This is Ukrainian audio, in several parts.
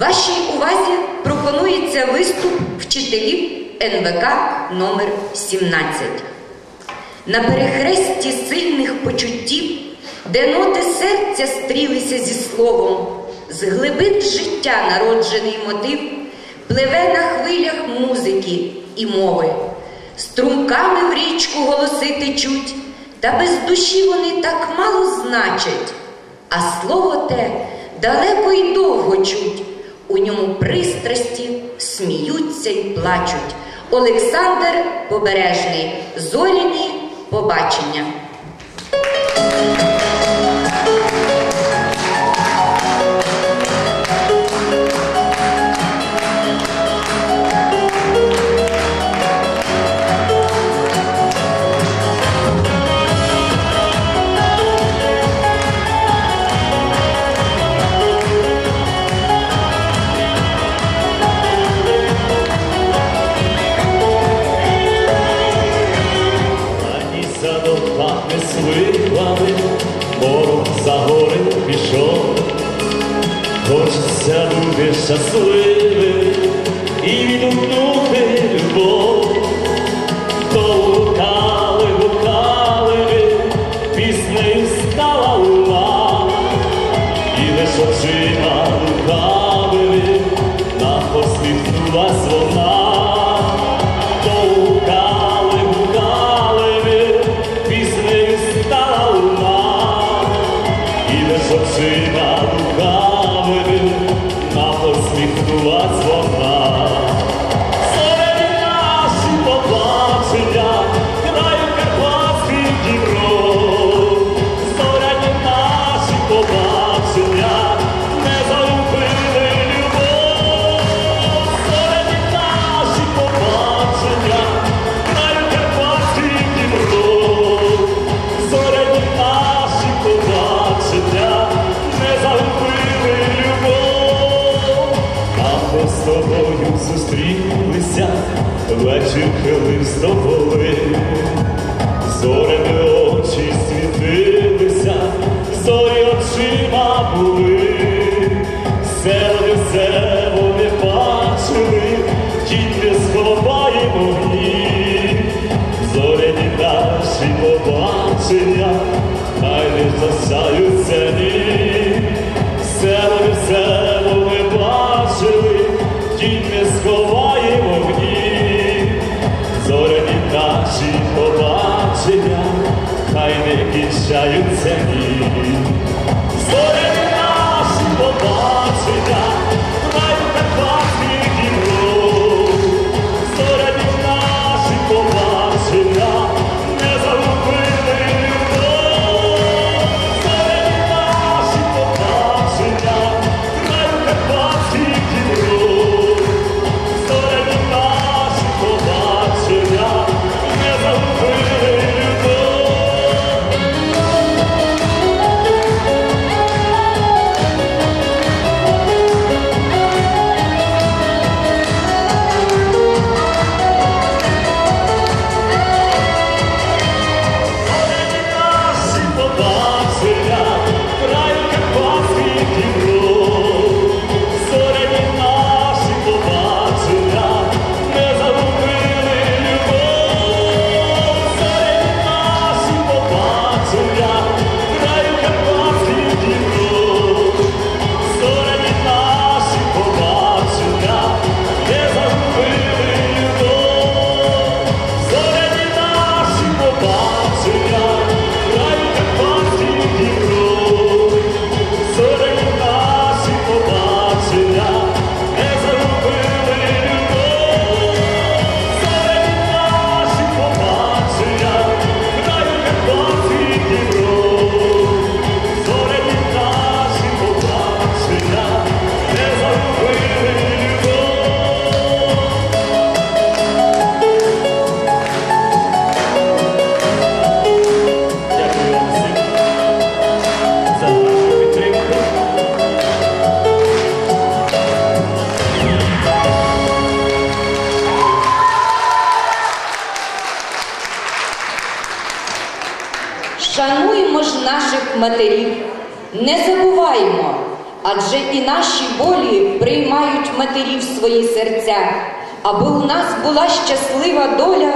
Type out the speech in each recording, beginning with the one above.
Вашій увазі пропонується виступ вчителів НВК номер 17 На перехресті сильних почуттів, де ноти серця стрілися зі словом, з глибин життя народжений мотив, пливе на хвилях музики і мови, струмками в річку голоси течуть, та без душі вони так мало значать, а слово те далеко й довго чуть. У ньому пристрасті сміються й плачуть. Олександр Побережний. Зоряні побачення. Божина руками нас посміхнулася. You're killing the 時間壊滅しちゃうぜに。Приймають матері в свої серця, аби у нас була щаслива доля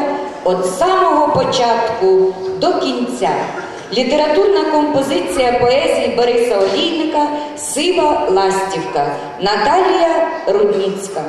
від самого початку до кінця. Літературна композиція поезії Бориса Олійника Сива Ластівка Наталія Рудніцька.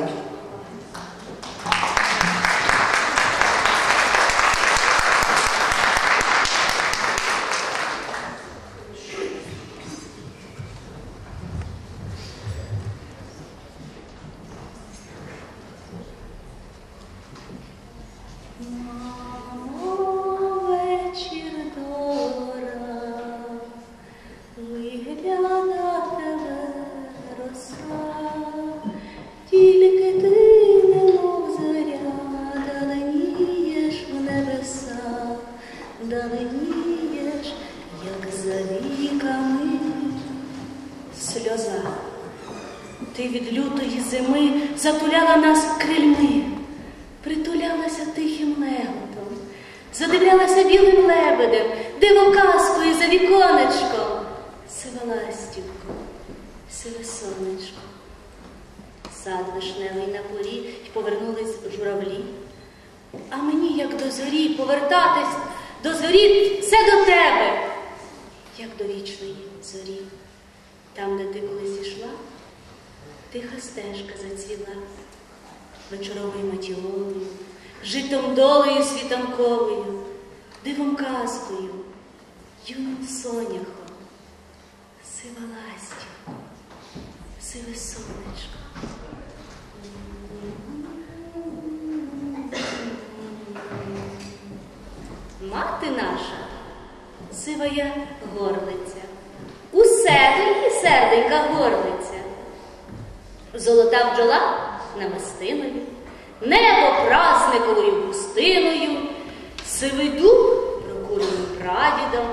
Там, де ти колись ішла, тиха стежка зацвіла, вечоровою матіолою, житом долею світанковою, дивом казкою, юним соняхом, сива ластівко, сиве сонечко. Мати наша, сивая горлиця, у серденька горлиця, золота бджола намистиною, небо прасниковою пустиною, сивий дуб прокуреним прадідом,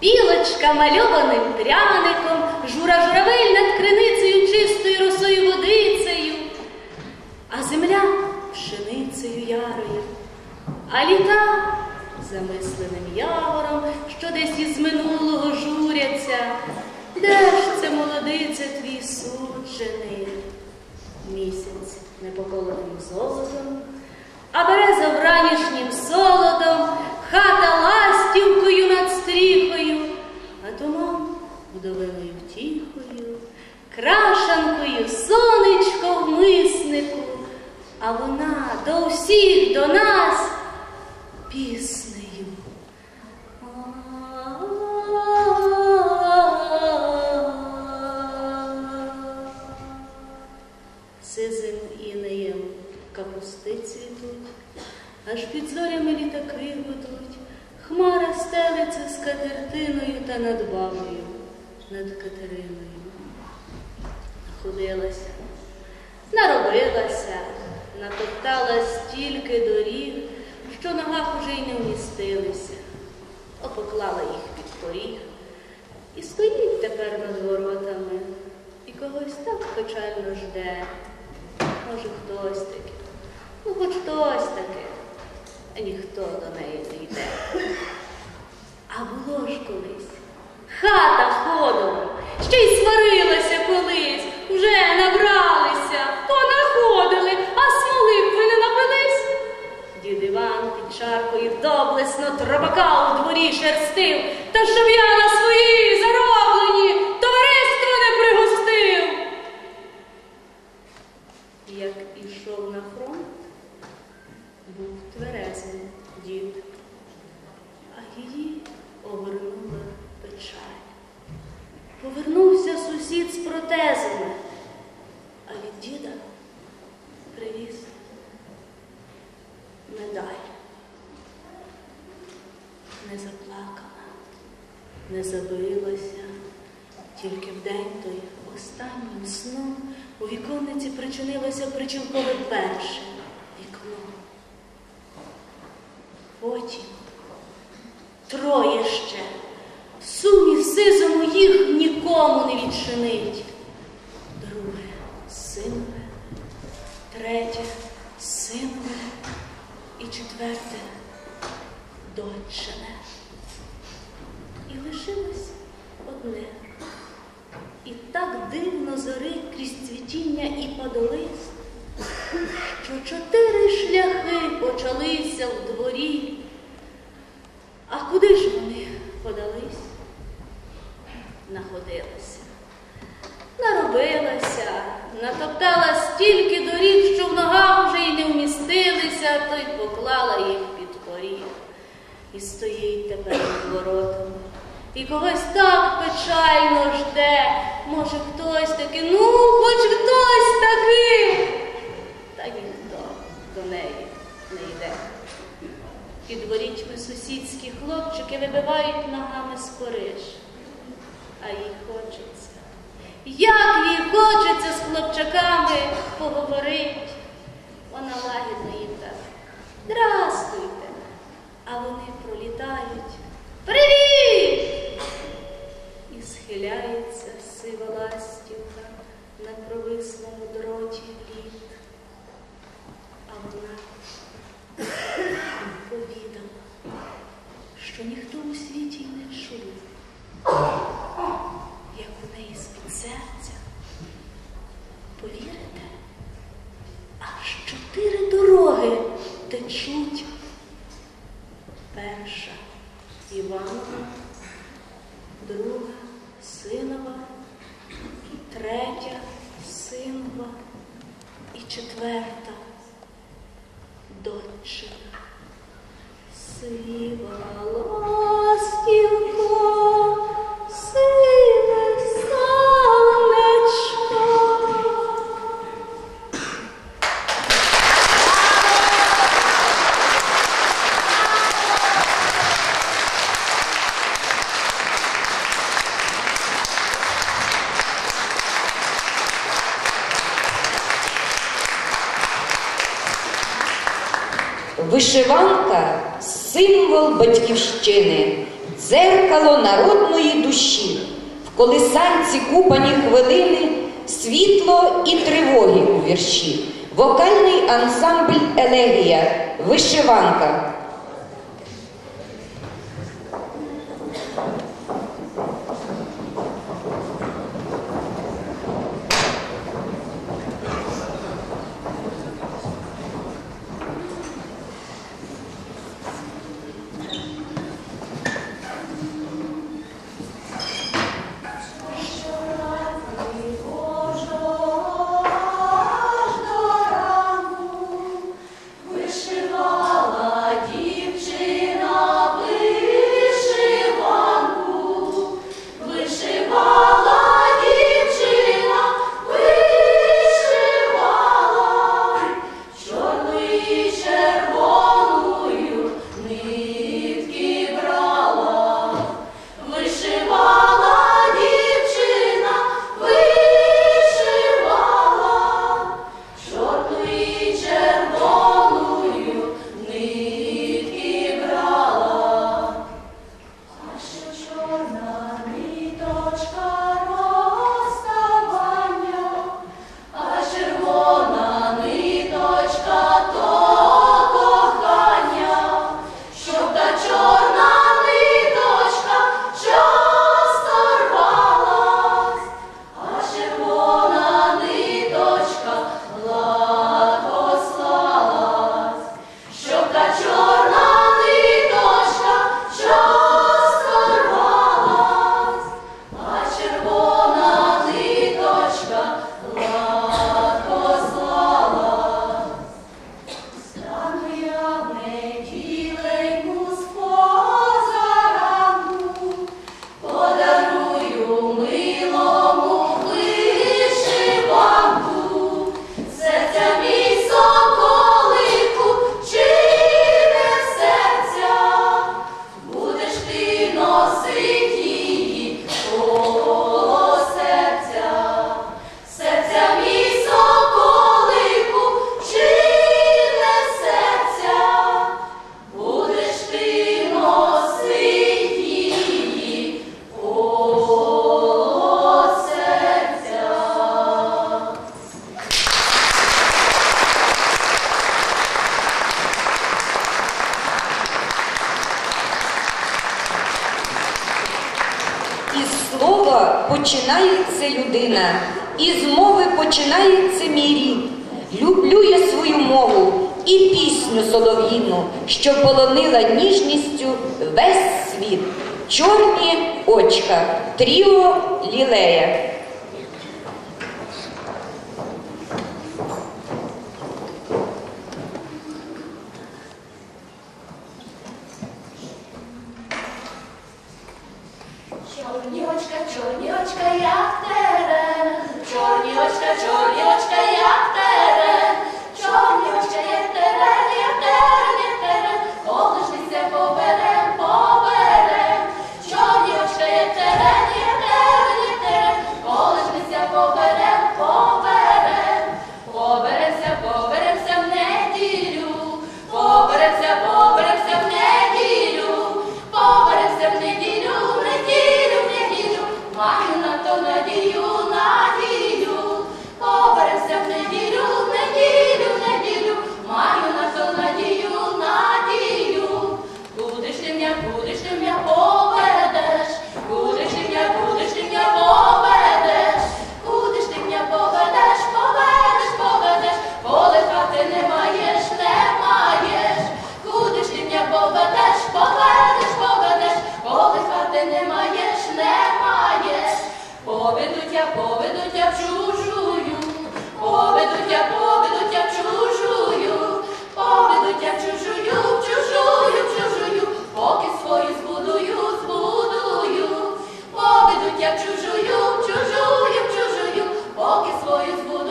білочка мальованим пряником, жура журавель над криницею чистою росою водицею, а земля пшеницею ярою, а літа замисленим явором, що десь із минулого журяться. Де ж це молодиця твій суджений? Місяць непоколотим золотом, а береза вранішнім солодом, хата ластівкою над стріхою, а туман вдовиною втіхою, крашанкою сонечко в миснику, а вона до всіх до нас піснею. З та над бабою, над Катериною. Ходилася, наробилася, натоптала стільки доріг, що ногах уже й не вмістилися, опоклала їх під поріг. І стоїть тепер над воротами, і когось так печально жде. Може, хтось таки, ну хоч хтось таки, а ніхто до неї не йде. А було ж колись хата ходом, ще й сварилася колись, вже набралися, понаходили, а смоли б ви не напились. Дід Іван під чаркою доблесно тробака у дворі шерстив, та щоб я на свої медаль. Не заплакала, не забилася, тільки вдень той останнім сном у віконниці причинилося причинкове перше чотири шляхи почалися в дворі. А куди ж вони подались? Находилася, наробилася, натоптала стільки доріг, що в ногах вже й не вмістилися, то й поклала їх під поріг. І стоїть тепер під воротами. І когось так печально жде. Може, хтось таки, ну, хоч хтось таки. Неї не йде. Під ворітьми сусідські хлопчики вибивають ногами з Париж. А їй хочеться. Як їй хочеться з хлопчаками поговорить. Вона лагідно їм так. Здрастуйте. А вони пролітають. Привіт! І схиляється сива ластівка на провислому дроті літ. А вона повідала, що ніхто у світі й не чув, як у неї з-під серця. Повірите? Аж чотири дороги течуть. Перша Іванова, друга синова, третя синова і четверта дочина. Сива батьківщини, дзеркало народної душі. В колисанці купані хвилини, світло і тривоги у вірші. Вокальний ансамбль Елегія. Вишиванка. мову і пісню солов'їну, що полонила ніжністю весь світ, чорні очка, тріо лілея. поведуть я чужую, поведуть я, поведуть чужую, поведуть чужую, чужую, чужую, поки свою збуду збудую, поведуть чужую, чужую, чужую, поки свою збудую.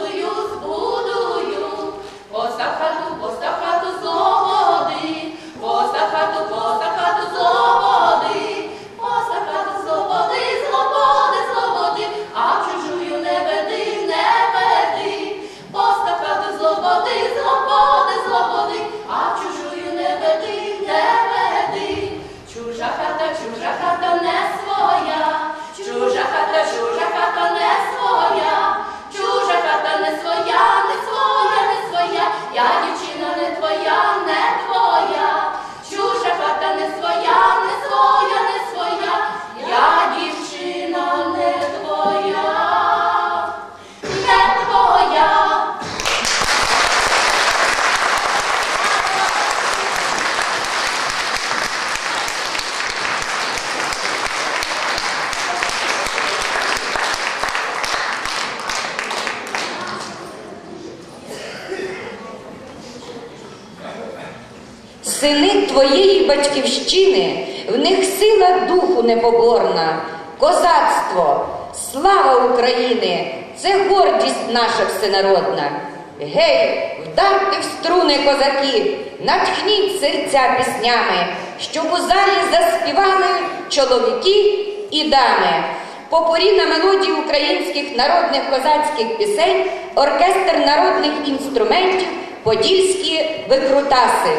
Батьківщини, в них сила духу непоборна, козацтво, слава України, це гордість наша всенародна. Гей, вдарте в струни козаки, натхніть серця піснями, щоб у залі заспівали чоловіки і дами. попорі на мелодії українських народних козацьких пісень, оркестр народних інструментів, подільські викрутаси.